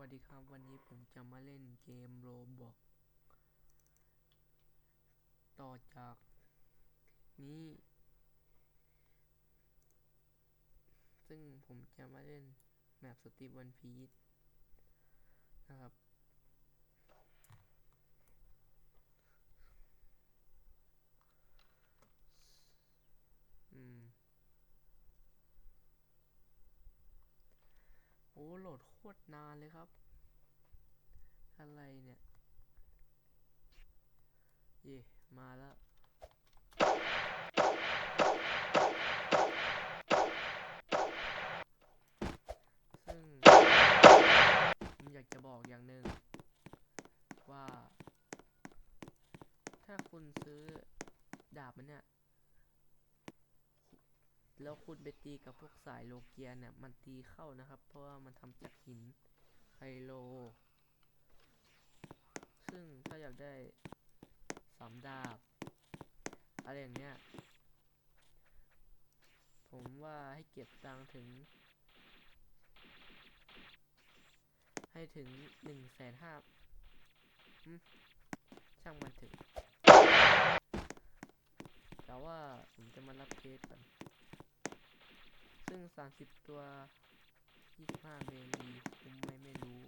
วัสดีครับ วันนี้ผมจะมาเล่นเกมโรบอกต่อจากนี้ ซึ่งผมจะมาเล่นแมปสตีวันพีทนะครับ อืม โอ้โหลดโคตรนานเลยครับ อะไรเนี่ย เย่มาแล้วซึ่งผมอยากจะบอกอย่างหนึ่งว่า ถ้าคุณซื้อดาบมันเนี่ย แล้วคุณไปตีกับพวกสายโลเกียเนี่ย มันตีเข้านะครับ เพราะว่ามันทำจากหินไฮโล ซึ่งถ้าอยากได้สามดาบ อะไรอย่างเนี้ย ผมว่าให้เก็บตังถึง ให้ถึงหนึ่งแสนห้าช่างมันถึง แต่ว่าผมจะมารับเคสก่อน ซึ่ง30ตัว25เมลีผมไม่ไม่รู้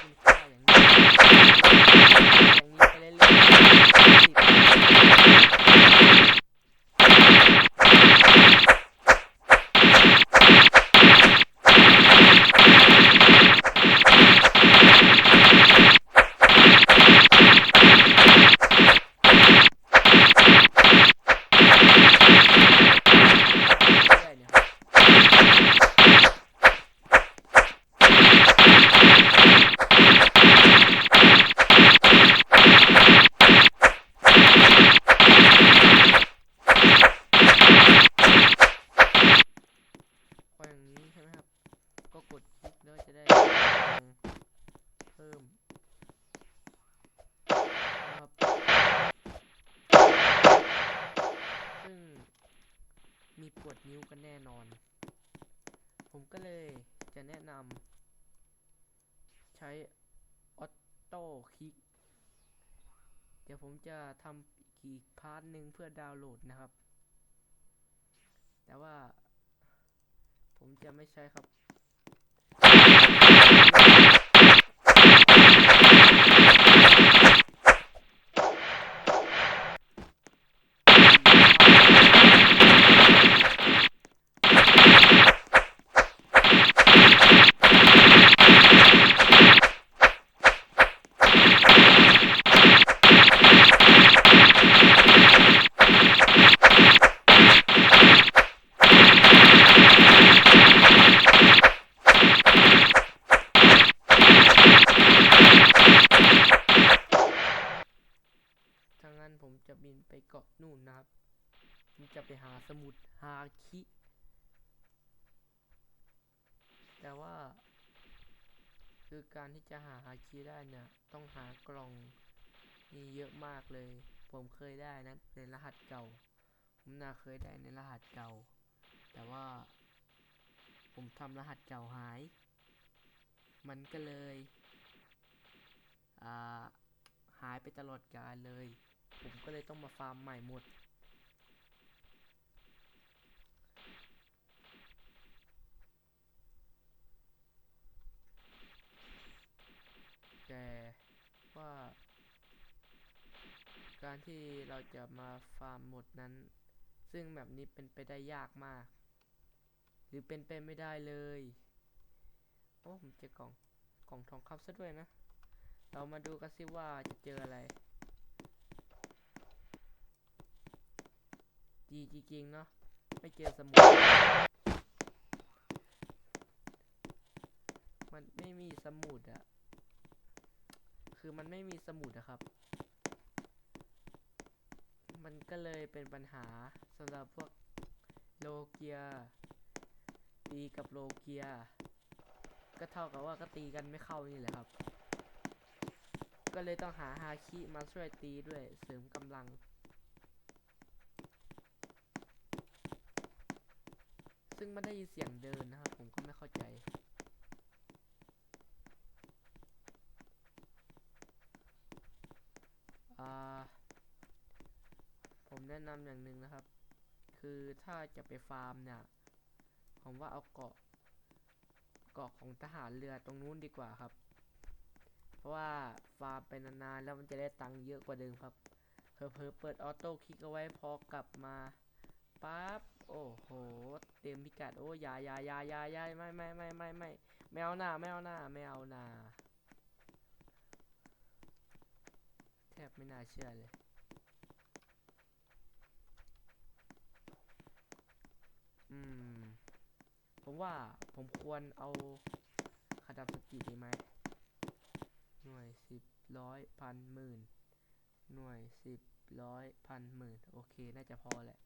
คุณค่าอย่างนี้อย่างนี้ไปเรื่อยๆสิบ เรื่อยๆเนี่ยครับพออย่างนี้ใช่ไหมครับ ก็กดคลิกแล้วจะได้เพิ่มครับซึ่งมีปวดนิ้วกันแน่นอน ผมก็เลยจะแนะนำใช้ออโต้คลิก เดี๋ยวผมจะทำอีกพาร์ทหนึ่งเพื่อดาวน์โหลดนะครับ แต่ว่าผมจะไม่ใช้ครับ ถ้างั้นผมจะบินไปเกาะนู่นนะครับ ผมจะไปหาสมุดฮาคิ แต่ว่า คือการที่จะหาฮาคิได้เนี่ย ต้องหากล่องนี่เยอะมากเลย ผมเคยได้นะในรหัสเก่า ผมน่าเคยได้ในรหัสเก่า แต่ว่า ผมทำรหัสเก่าหาย มันก็เลยอ่าหายไปตลอดกาลเลย ผมก็เลยต้องมาฟาร์มใหม่หมด แต่ว่า การที่เราจะมาฟาร์มหมดนั้น ซึ่งแบบนี้เป็นไปได้ยากมาก หรือเป็นไปไม่ได้เลย โอ้ผมเจอกล่อง กล่องทองคำซะด้วยนะ เรามาดูกันสิว่าจะเจออะไรดีจริงๆเนาะไม่เจอสมุดมันไม่มีสมุดอะคือมันไม่มีสมุดอะครับ มันก็เลยเป็นปัญหาสำหรับพวกโลเกียตีกับโลเกียก็เท่ากับว่าก็ตีกันไม่เข้านี่แหละครับ ก็เลยต้องหาฮาคิมาช่วยตีด้วยเสริมกำลัง ซึ่งไม่ได้ยินเสียงเดินนะครับ ผมก็ไม่เข้าใจ อ่า ผมแนะนำ อย่างหนึ่งนะครับ คือถ้าจะไปฟาร์มเนี่ย ผมว่าเอาเกาะ เกาะของทหารเรือตรงนู้นดีกว่าครับ เพราะว่าฟาร์มไปนานๆแล้วมันจะได้ตังค์เยอะกว่าเดิมครับเพอเพอเปิดออโต้คลิกเอาไว้พอกลับมาปั๊บโอ้โห เต็มพิกัดโอ้ยายายายายาไม่ไม่ไม่ไม่ไม่ไม่เอาหน้าไม่เอาหน้าไม่เอาหน้าแทบไม่น่าเชื่อเลย อืม ผมว่าผมควรเอาขดับสกิลดีไหม หน่วยสิบร้อยพันหมื่น หน่วยสิบร้อยพันหมื่น โอเค น่าจะพอแหละ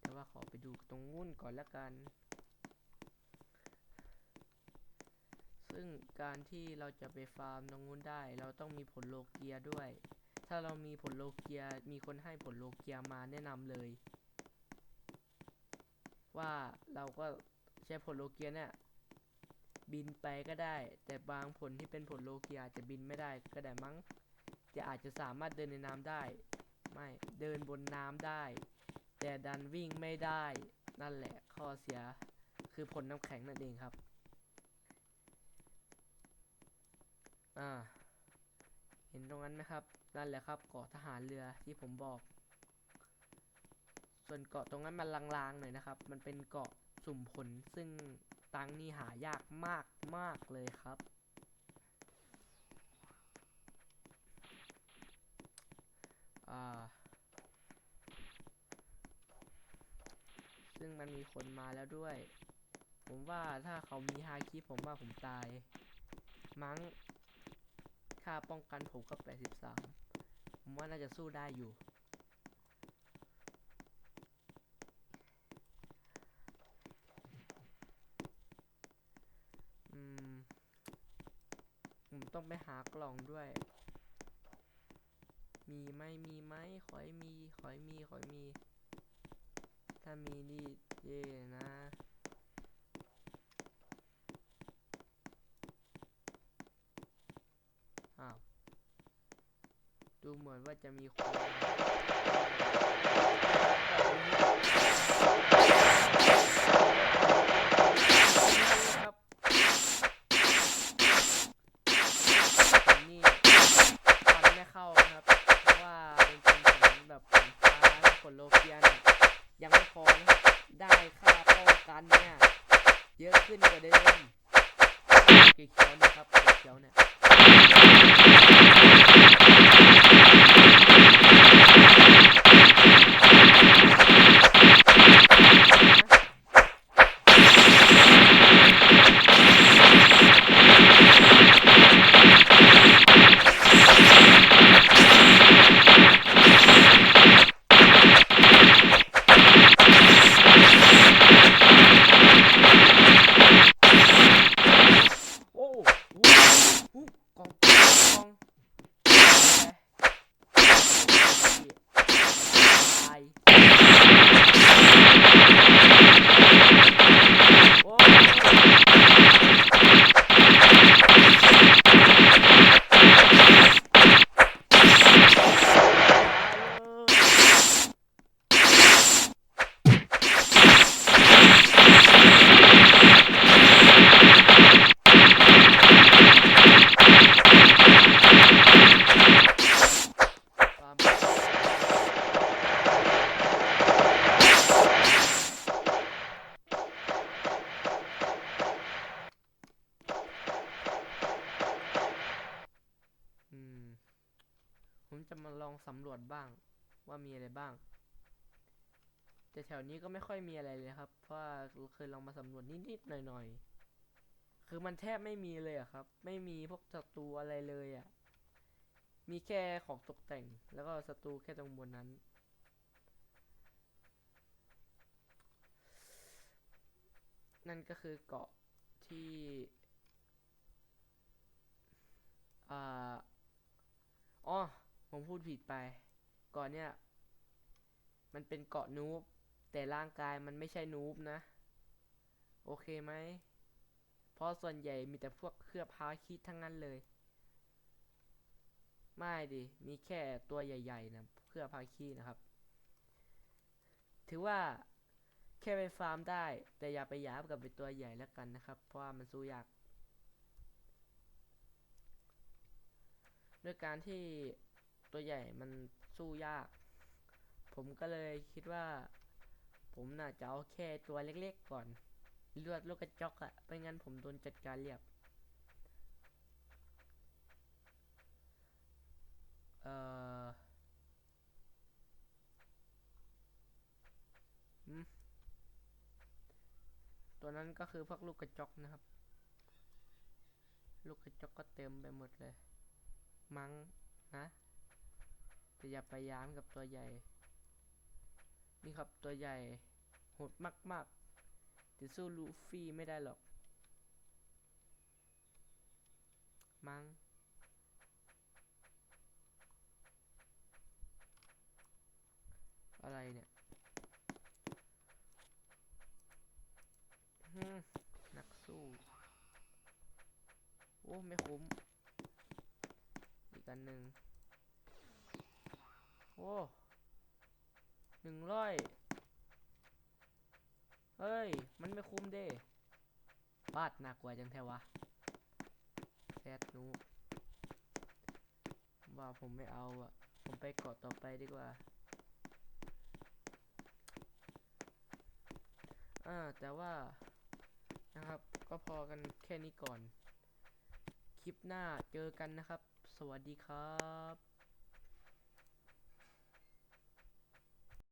แต่ว่าขอไปดูตรงนู้นก่อนละกัน ซึ่งการที่เราจะไปฟาร์มตรงนู้นได้ เราต้องมีผลโลเกียด้วย ถ้าเรามีผลโลเกีย มีคนให้ผลโลเกียมาแนะนำเลย ว่าเราก็ใช้ผลโลเกียเนี่ยบินไปก็ได้ แต่บางผลที่เป็นผลโลเกียอาจจะบินไม่ได้ก็ได้มั้งจะอาจจะสามารถเดินในน้ำได้ ไม่เดินบนน้ำได้ แต่ดันวิ่งไม่ได้นั่นแหละข้อเสียคือผลน้ำแข็งนั่นเองครับอ่าเห็นตรงนั้นไหมครับนั่นแหละครับเกาะทหารเรือที่ผมบอก ส่วนเกาะตรงนั้นมันลางๆหน่อยนะครับ มันเป็นเกาะสุ่มผลซึ่งตังนี่หายากมากมากเลยครับ ซึ่งมันมีคนมาแล้วด้วย ผมว่าถ้าเขามีฮาคิผมว่าผมตาย มั้ง ค่าป้องกันผมก็ 83 ผมว่าน่าจะสู้ได้อยู่ อืม ผม ต้องไปหากล่องด้วย มีไหมมีไหมขอให้มีขอให้มีขอให้มี ถ้ามีนี่เย่นะอ้าวดูเหมือนว่าจะมีคน องสำรวจบ้างว่ามีอะไรบ้าง แต่แถวนี้ก็ไม่ค่อยมีอะไรเลยครับ เพราะเคยลองมาสำรวจนิดๆหน่อยๆ คือมันแทบไม่มีเลยอะครับ ไม่มีพวกศัตรูอะไรเลยอะมีแค่ของตกแต่งแล้วก็ศัตรูแค่ตรงบนนั้น นั่นก็คือเกาะที่อ่าอ๋อ ผมพูดผิดไปเกาะเนี่ย มันเป็นเกาะนูบแต่ร่างกายมันไม่ใช่นูบนะ โอเคไหม เพราะส่วนใหญ่มีแต่พวกเครือพาคิดทั้งนั้นเลย ไม่ดิ มีแค่ตัวใหญ่ๆนะเครือพาคีนะครับ ถือว่าแค่ไปฟาร์มได้ แต่อย่าไปหยาบกับเป็นตัวใหญ่แล้วกันนะครับ เพราะว่ามันสู้ยากด้วยการที่ ตัวใหญ่มันสู้ยาก ผมก็เลยคิดว่า ผมน่าจะเอาแค่ตัวเล็กๆก่อน เลือดลูกกระจอกอะไม่งั้นผมโดนจัดการเรียบ เอ่อตัวนั้นก็คือพวกลูกกระจอกนะครับ ลูกกระจอกก็เต็มไปหมดเลย มั้งนะ แต่อย่าไปย้ามกับตัวใหญ่ นี่ครับตัวใหญ่โหดมากๆแต่สู้ลูฟี่ไม่ได้หรอก มั้งอะไรเนี่ยนักสู้ โอ้ ไม่คุ้ม อีกอันหนึ่ง โอ้หนึ่งร้อยเฮ้ย มันไม่คุ้มเด้บาดหนักกว่าจังแท้วะแซดนูว่าผมไม่เอาอะผมไปเกาะต่อไปดีกว่า อ่า แต่ว่า นะครับ ก็พอกันแค่นี้ก่อน คลิปหน้าเจอกันนะครับ สวัสดีครับ